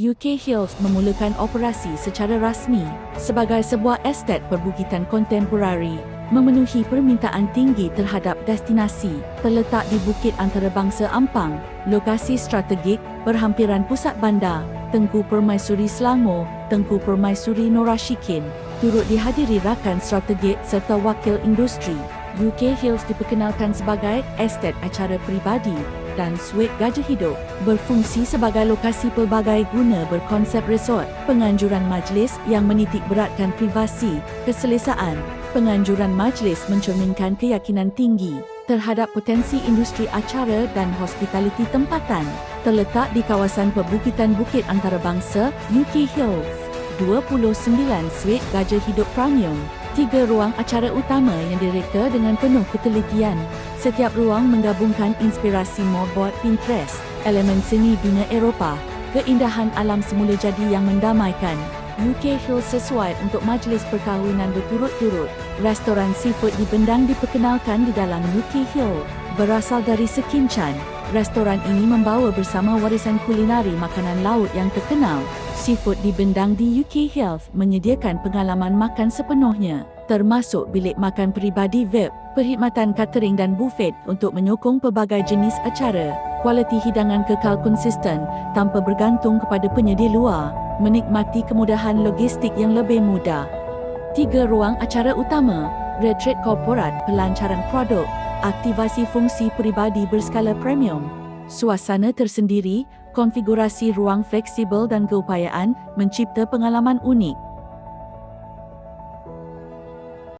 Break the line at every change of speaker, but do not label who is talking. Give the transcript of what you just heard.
UK Hills memulakan operasi secara rasmi sebagai sebuah estet perbukitan kontemporari memenuhi permintaan tinggi terhadap destinasi terletak di Bukit Antarabangsa Ampang, lokasi strategik berhampiran pusat bandar Tengku Permaisuri Selangor, Tengku Permaisuri Norashikin, turut dihadiri rakan strategik serta wakil industri. UK Hills diperkenalkan sebagai estet acara peribadi dan suite gajah hidup berfungsi sebagai lokasi pelbagai guna berkonsep resort, penganjuran majlis yang menitik beratkan privasi, keselesaan, penganjuran majlis mencerminkan keyakinan tinggi terhadap potensi industri acara dan hospitaliti tempatan terletak di kawasan perbukitan Bukit Antarabangsa, UK Hills. 29 suite gajah hidup premium, tiga ruang acara utama yang direka dengan penuh ketelitian. Setiap ruang menggabungkan inspirasi moodboard Pinterest, elemen seni dunia Eropah, keindahan alam semula jadi yang mendamaikan, UK Hill sesuai untuk majlis perkahwinan berturut-turut. Restoran seafood di Bendang diperkenalkan di dalam UK Hill. Berasal dari Sekinchan, restoran ini membawa bersama warisan kulinari makanan laut yang terkenal. Seafood di Bendang di UK Health menyediakan pengalaman makan sepenuhnya, termasuk bilik makan peribadi VIP, perkhidmatan catering dan buffet untuk menyokong pelbagai jenis acara. Kualiti hidangan kekal konsisten tanpa bergantung kepada penyedia luar menikmati kemudahan logistik yang lebih mudah. Tiga ruang acara utama, retreat korporat, pelancaran produk, aktivasi fungsi peribadi berskala premium, suasana tersendiri, konfigurasi ruang fleksibel dan keupayaan mencipta pengalaman unik.